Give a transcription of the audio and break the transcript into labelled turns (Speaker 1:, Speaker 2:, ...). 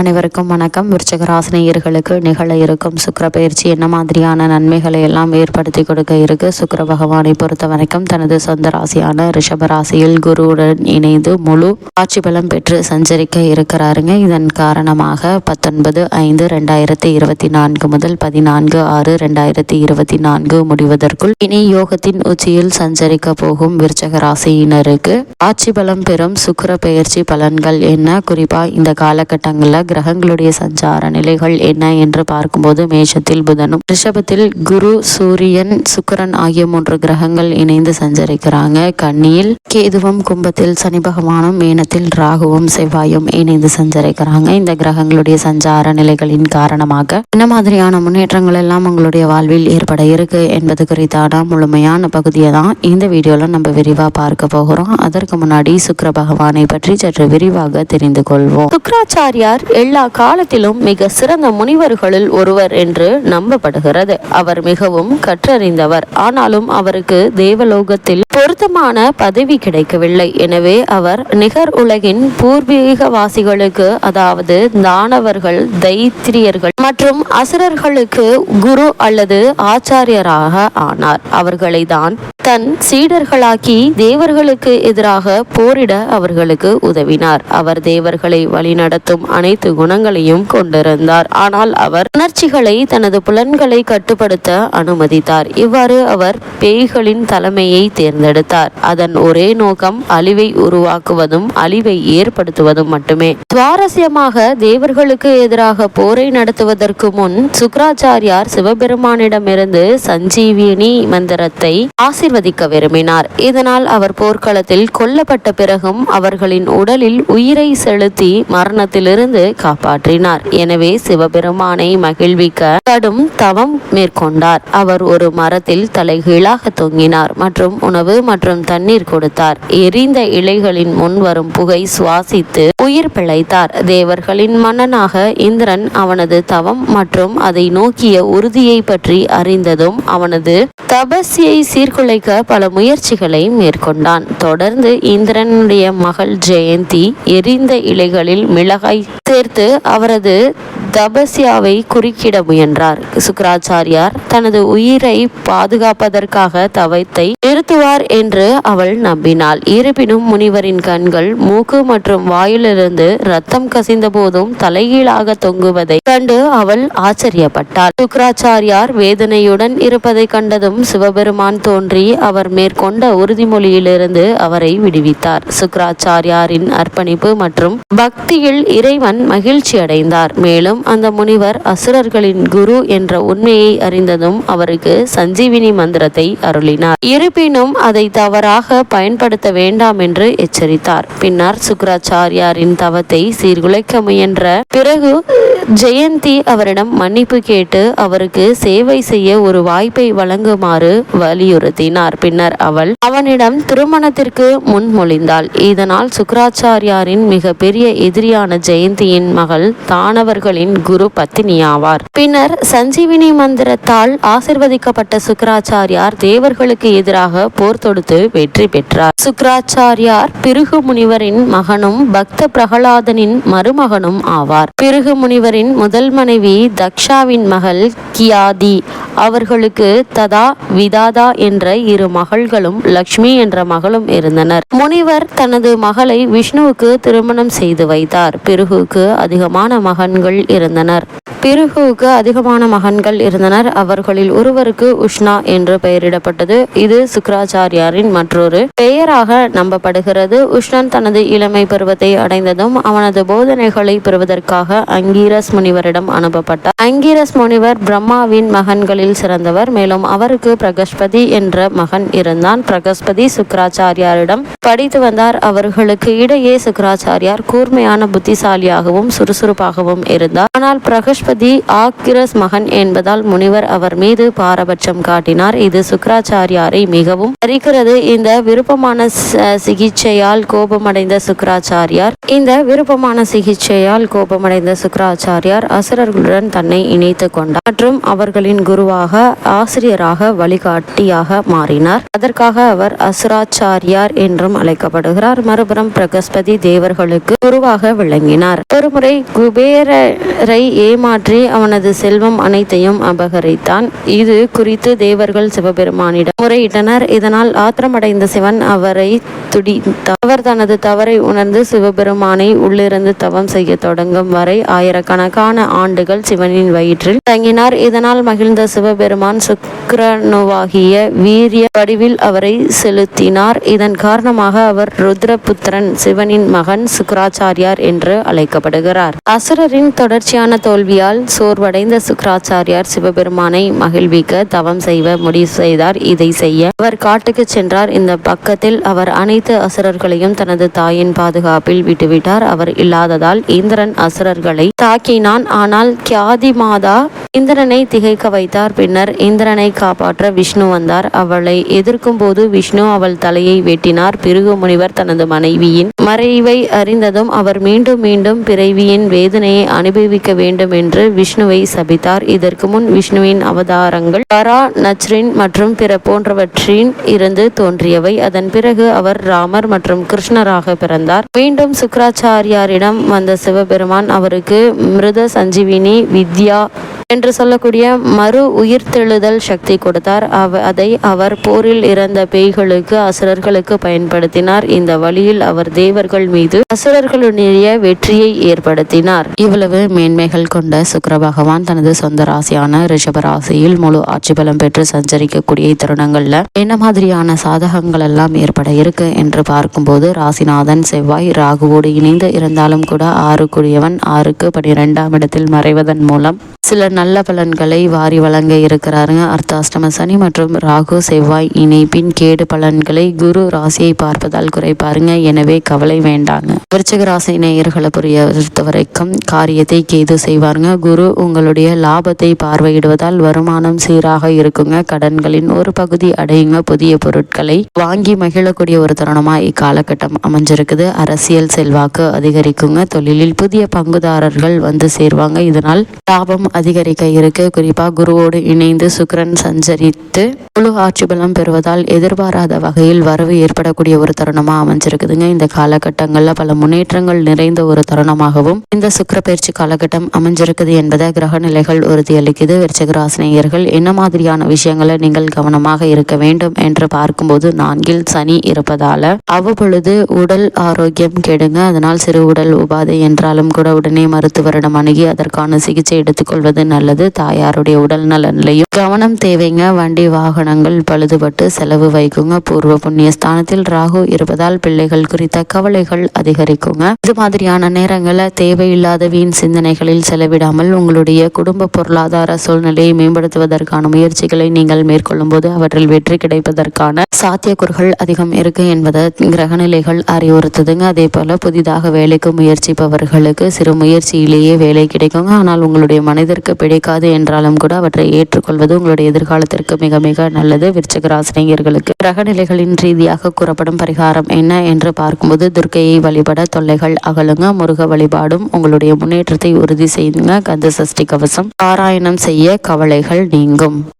Speaker 1: அனைவருக்கும் வணக்கம். விருச்சக ராசினியர்களுக்கு நிகழ இருக்கும் சுக்கர பயிற்சி என்ன மாதிரியான நன்மைகளை எல்லாம் ஏற்படுத்தி கொடுக்க இருக்கு? சுக்கர பகவானை பொறுத்த வரைக்கும் தனது சொந்த ராசியான ரிஷப ராசியில் குருவுடன் இணைந்து முழு ஆட்சி பலம் பெற்று சஞ்சரிக்க இருக்கிறாருங்க. இதன் காரணமாக பத்தொன்பது ஐந்து ரெண்டாயிரத்தி இருபத்தி நான்கு முதல் பதினான்கு ஆறு ரெண்டாயிரத்தி இருபத்தி நான்கு முடிவதற்குள் இனி யோகத்தின் உச்சியில் சஞ்சரிக்க போகும் விருச்சக ராசியினருக்கு ஆட்சி பலம் பெறும் சுக்கர பயிற்சி பலன்கள் என்ன? குறிப்பா இந்த காலகட்டங்களில் கிரகங்களுடைய சஞ்சார நிலைகள் என்ன என்று பார்க்கும்போது மேஷத்தில் புதனும் ரிஷபத்தில் குரு சூரியன் சுக்கரன் ஆகிய மூன்று கிரகங்கள் இணைந்து சஞ்சரிக்கிறாங்க. கன்னியில் கேதுவும் கும்பத்தில் சனி பகவானும் மீனத்தில் ராகுவும் செவ்வாயும் இணைந்து சஞ்சரிக்கிறாங்க. இந்த கிரகங்களுடைய சஞ்சார நிலைகளின் காரணமாக என்ன மாதிரியான முன்னேற்றங்கள் எல்லாம் உங்களுடைய வாழ்வில் ஏற்பட இருக்கு என்பது குறித்தான முழுமையான பகுதியை தான் இந்த வீடியோல நம்ம விரிவா பார்க்க போகிறோம். அதற்கு முன்னாடி சுக்கர பகவானை பற்றி சற்று விரிவாக தெரிந்து கொள்வோம். சுக்கராச்சாரியார் எல்லா காலத்திலும் மிக சிறந்த முனிவர்களில் ஒருவர் என்று நம்பப்படுகிறது. அவர் மிகவும் கற்றறிந்தவர். ஆனாலும் அவருக்கு தேவலோகத்தில் பொருத்தமான பதவி கிடைக்கவில்லை. எனவே அவர் நிகர் உலகின் பூர்வீகவாசிகளுக்கு அதாவது தானவர்கள் தைத்திரியர்கள் மற்றும் அசுரர்களுக்கு குரு அல்லது ஆச்சாரியராக ஆனார். அவர்களை தான் தன் சீடர்களாக்கி தேவர்களுக்கு எதிராக போரிட அவர்களுக்கு உதவினார். அவர் தேவர்களை வழிநடத்தும் அனைத்து குணங்களையும் கொண்டிருந்தார். ஆனால் அவர் உணர்ச்சிகளை தனது புலன்களை கட்டுப்படுத்த அனுமதித்தார். இவ்வாறு அவர் பேய்களின் தலைமையை தேர்ந்தெடுத்தார். அதன் ஒரே நோக்கம் அழிவை உருவாக்குவதும் அழிவை ஏற்படுத்துவதும் மட்டுமே. சுவாரஸ்யமாக தேவர்களுக்கு எதிராக போரை நடத்துவதற்கு முன் சுக்கராச்சாரியார் சிவபெருமானிடமிருந்து சஞ்சீவினி மந்திரத்தை ஆசிர்வதிக்க விரும்பினார். இதனால் அவர் போர்க்களத்தில் கொல்லப்பட்ட பிறகும் அவர்களின் உடலில் உயிரை செலுத்தி மரணத்திலிருந்து காப்பாற்றினார். எனவே சிவபெருமானை மகிழ்விக்க கடும் தவம் மேற்கொண்டார். அவர் ஒரு மரத்தில் தலைகீழாக தொங்கினார் மற்றும் உணவு மற்றும் தண்ணீர் கொடுத்தார். எரிந்த இலைகளின் முன் வரும் புகை சுவாசித்து உயிர் பிழைத்தார். தேவர்களின் மன்னனாக இந்திரன் அவனது தவம் மற்றும் அதை நோக்கிய உறுதியை பற்றி அறிந்ததும் அவனது தபஸ்யை சீர்குலைக்க பல முயற்சிகளை மேற்கொண்டான். தொடர்ந்து இந்திரனுடைய மகள் ஜெயந்தி எரிந்த இலைகளில் மிளகாய் சேர்த்து அவரது தபஸ்யாவை குறுக்கிட முயன்றார். சுக்கராச்சாரியார் தனது உயிரை பாதுகாப்பதற்காக தவத்தை திருத்துவார் என்று அவள் நம்பினாள். இருப்பினும் முனிவரின் கண்கள் மூக்கு மற்றும் வாயிலிருந்து ரத்தம் கசிந்த போதும் தலைகீழாக தொங்குவதை கண்டு அவள் ஆச்சரியப்பட்டாள். சுக்கராச்சாரியார் வேதனையுடன் இருப்பதை கண்டதும் சிவபெருமான் தோன்றி அவர் மேற்கொண்ட உறுதிமொழியிலிருந்து அவரை விடுவித்தார். சுக்கராச்சாரியாரின் அர்ப்பணிப்பு மற்றும் பக்தியில் இறைவன் மகிழ்ச்சி அடைந்தார் மேலும் அந்த முனிவர் அசுரர்களின் குரு என்ற உண்மையை அறிந்ததும் அவருக்கு சஞ்சீவினி மந்திரத்தை அருளினார். இருப்பினும் அதை தவறாக பயன்படுத்த வேண்டாம் என்று எச்சரித்தார். பின்னர் சுக்கராச்சாரியாரின் தவத்தை சீர்குலைக்க முயன்ற பிறகு ஜெயந்தி அவரிடம் மன்னிப்பு கேட்டு அவருக்கு சேவை செய்ய ஒரு வாய்ப்பை வழங்குமாறு வலியுறுத்தினார். பின்னர் அவள் அவனிடம் திருமணத்திற்கு முன்மொழிந்தாள் இதனால் சுக்கராச்சாரியாரின் மிக பெரிய எதிரியான ஜெயந்தியின் மகள் தானவர்களின் குரு பத்தினியாவார் பின்னர் சஞ்சீவினி மந்திரத்தால் ஆசிர்வதிக்கப்பட்ட சுக்கராச்சாரியார் தேவர்களுக்கு எதிராக போர் தொடுத்து வெற்றி பெற்றார். சுக்கராச்சாரியார் பிருகு முனிவரின் மகனும் பக்த பிரகலாதனின் மருமகனும் ஆவார். பிருகு முனிவரின் முனிவரின் முதல் மனைவி தக்ஷாவின் மகள் கியாதி. அவர்களுக்கு ததா விதாதா என்ற இரு மகள்களும் லக்ஷ்மி என்ற மகளும் இருந்தனர். முனிவர் தனது மகளை விஷ்ணுவுக்கு திருமணம் செய்து வைத்தார். பிருகுக்கு அதிகமான மகன்கள் இருந்தனர். பிருகுவுக்கு அதிகமான மகன்கள் இருந்தனர். அவர்களில் ஒருவருக்கு உஷ்ணா என்று பெயரிடப்பட்டது. இது சுக்கராச்சாரியாரின் மற்றொரு பெயராக நம்பப்படுகிறது. உஷ்ணன் தனது இளமை பருவத்தை அடைந்ததும் அவனது போதனைகளை பெறுவதற்காக அங்கீரஸ் முனிவரிடம் அனுப்பப்பட்டார். அங்கீரஸ் முனிவர் பிரம்மாவின் மகன்களில் சிறந்தவர். மேலும் அவருக்கு பிரகஸ்பதி என்ற மகன் இருந்தான். பிரகஸ்பதி சுக்கராச்சாரியாரிடம் படித்து வந்தார். அவர்களுக்கு இடையே சுக்கராச்சாரியார் கூர்மையான புத்திசாலியாகவும் சுறுசுறுப்பாகவும் இருந்தார். ஆனால் பிரகஸ்பதி கியாதி ஆக்கிரஸ் மகன் என்பதால் முனிவர் அவர் மீது பாரபட்சம் காட்டினார். இது சுக்கராச்சாரியாரை மிகவும் அறிக்கிறது இந்த விருப்பமான சிகிச்சையால் கோபமடைந்த சுக்கராச்சாரியார் இந்த விருப்பமான சிகிச்சையால் கோபமடைந்த சுக்கராச்சாரியார் அசுரர்களுடன் தன்னை இணைத்து கொண்டார் மற்றும் அவர்களின் குருவாக ஆசிரியராக வழிகாட்டியாக மாறினார். அதற்காக அவர் அசுராச்சாரியார் என்றும் அழைக்கப்படுகிறார். மறுபுறம் பிரகஸ்பதி தேவர்களுக்கு குருவாக விளங்கினார். ஒருமுறை குபேரரை ஏமாற்றி அவனது செல்வம் அனைத்தையும் அபகரித்தான். இது குறித்து தேவர்கள் சிவபெருமானிடம் முறையிட்டனர். இதனால் ஆத்திரமடைந்த சிவன் அவரை துடித்தார் அவர் தனது தவறை உணர்ந்து சிவபெருமானை உள்ளிருந்து தவம் செய்ய தொடங்கும் வரை ஆயிரக்கணக்கான ஆண்டுகள் சிவனின் வயிற்றில் தங்கினார். இதனால் மகிழ்ந்த சிவபெருமான் சுக்ரனுவாகிய வீரிய வடிவில் அவரை செலுத்தினார். இதன் காரணமாக அவர் ருத்ரபுத்திரன் சிவனின் மகன் சுக்கராச்சாரியார் என்று அழைக்கப்படுகிறார். அசுரரின் தொடர்ச்சியான தோல்வியால் சோர்வடைந்த சுக்கராச்சாரியார் சிவபெருமானை மகிழ்விக்க தவம் செய்வ முடிவு செய்தார். இதை செய்ய அவர் காட்டுக்கு சென்றார். இந்த பக்கத்தில் அவர் அனைத்து அசுரர்களையும் தனது தாயின் பாதுகாப்பில் விட்டுவிட்டார். அவர் இல்லாததால் இந்திரன் அசுரர்களை தாக்கினான். ஆனால் கியாதி மாதா இந்திரனை திகைக்க வைத்தார். பின்னர் இந்திரனை காப்பாற்ற விஷ்ணு வந்தார். அவளை எதிர்க்கும் போது விஷ்ணு அவள் தலையை வெட்டினார். பிருகு முனிவர் தனது மனைவியின் மறைவை அறிந்ததும் அவர் மீண்டும் மீண்டும் பிறவியின் வேதனையை அனுபவிக்க வேண்டும் என்று விஷ்ணுவை சபித்தார். இதற்கு முன் விஷ்ணுவின் அவதாரங்கள் பரா நச்ரின் மற்றும் பிற போன்றவற்றின் இருந்து தோன்றியவை. அதன் பிறகு அவர் ராமர் மற்றும் கிருஷ்ணராக பிறந்தார். மீண்டும் சுக்கராச்சாரியாரிடம் வந்த சிவபெருமான் அவருக்கு மிருத சஞ்சீவினி வித்யா என்று சொல்லக்கூடிய மறு உயிர்த்தெழுதல் சக்தி கொடுத்தார். அவ அதை அவர் போரில் இறந்த பேய்களுக்கு அசுரர்களுக்கு பயன்படுத்தினார். இந்த வழியில் அவர் தேவர்கள் மீது அசுரர்களுடைய வெற்றியை ஏற்படுத்தினார். இவ்வளவு மேன்மைகள் கொண்ட சுக்கர பகவான் தனது சொந்த ராசியான ரிஷப ராசியில் முழு ஆட்சி பலம் பெற்று சஞ்சரிக்கக்கூடிய தருணங்கள்ல என்ன மாதிரியான சாதகங்கள் எல்லாம் ஏற்பட இருக்கு என்று பார்க்கும்போது ராசிநாதன் செவ்வாய் ராகுவோடு இணைந்து இருந்தாலும் கூட ஆறுக்குரியவன் ஆறுக்கு பனிரெண்டாம் இடத்தில் மறைவதன் மூலம் சில நல்ல பலன்களை வாரி வழங்க இருக்கிறாருங்க. அர்த்தாஷ்டம சனி மற்றும் ராகு செவ்வாய் இணைப்பின் கேடு பலன்களை குரு ராசியை பார்ப்பதால் குறைப்பாருங்க. எனவே கவலை வேண்டாங்க. விருச்சக ராசி நேயர்களை புரிய வரைக்கும் காரியத்தை கேது செய்வாருங்க. குரு உங்களுடைய லாபத்தை பார்வையிடுவதால் வருமானம் சீராக இருக்குங்க. கடன்களின் ஒரு பகுதி அடையுங்க. புதிய பொருட்களை வாங்கி மகிழக்கூடிய ஒரு தருணமா இக்காலகட்டம் அமைஞ்சிருக்குது. அரசியல் செல்வாக்கு அதிகரிக்குங்க. தொழிலில் புதிய பங்குதாரர்கள் வந்து சேர்வாங்க. இதனால் லாபம் அதிகரிக்க இருக்கு. குறிப்பாக குருவோடு இணைந்து சுக்கரன் சஞ்சரித்து முழு ஆட்சி பலம் பெறுவதால் எதிர்பாராத வகையில் வரவு ஏற்படக்கூடிய ஒரு தருணமாக அமைஞ்சிருக்குதுங்க. இந்த காலகட்டங்களில் பல முன்னேற்றங்கள் நிறைந்த ஒரு தருணமாகவும் இந்த சுக்கிர பயிற்சி காலகட்டம் அமைஞ்சிருக்குது என்பதை கிரக நிலைகள் உறுதியளிக்குது விருச்சகராசினியர்கள் என்ன மாதிரியான விஷயங்களை நீங்கள் கவனமாக இருக்க வேண்டும் என்று பார்க்கும்போது நான்கில் சனி இருப்பதால அவ்வப்பொழுது உடல் ஆரோக்கியம் கெடுங்க. அதனால் சிறு உடல் உபாதை என்றாலும் கூட உடனே மருத்துவரிடம் அணுகி அதற்கான சிகிச்சை எடுத்துக்கொள்வது நல்லது. தாயாருடைய உடல் நலன்லையும் கவனம் தேவைங்க. வண்டி வாகனங்கள் பழுதுபட்டு செலவு வைக்குங்க. பூர்வ புண்ணிய ஸ்தானத்தில் ராகு இருப்பதால் பிள்ளைகள் குறித்த கவலைகள் அதிகரிக்குங்க. இது மாதிரியான நேரங்களில் தேவையில்லாத வீண் சிந்தனைகளில் செலவிடாமல் உங்களுடைய குடும்ப பொருளாதார சூழ்நிலையை மேம்படுத்துவதற்கான முயற்சிகளை நீங்கள் மேற்கொள்ளும் போது அவற்றில் வெற்றி கிடைப்பதற்கான சாத்தியக்கூறுகள் அதிகம் இருக்கு என்பதை கிரகநிலைகள் அறிவுறுத்துதுங்க. அதே போல புதிதாக வேலைக்கு முயற்சிப்பவர்களுக்கு சிறு முயற்சியிலேயே வேலை கிடைக்குங்க. ஆனால் உங்களுடைய மனதிற்கு பிடிக்காது என்றாலும் கூட அவற்றை ஏற்றுக்கொள்வது உங்களுடைய எதிர்காலத்திற்கு மிக மிக நல்லது. விருச்சக ராசினியர்களுக்கு கிரகநிலைகளின் ரீதியாக கூறப்படும் பரிகாரம் என்ன என்று பார்க்கும்போது துர்க்கையை வழிபட தொல்லைகள் அகலுங்க. முருக வழிபாடும் உங்களுடைய முன்னேற்றத்தை உறுதி செய்யுங்க கந்த சஷ்டி கவசம். பாராயணம் செய்ய கவலைகள் நீங்கும்.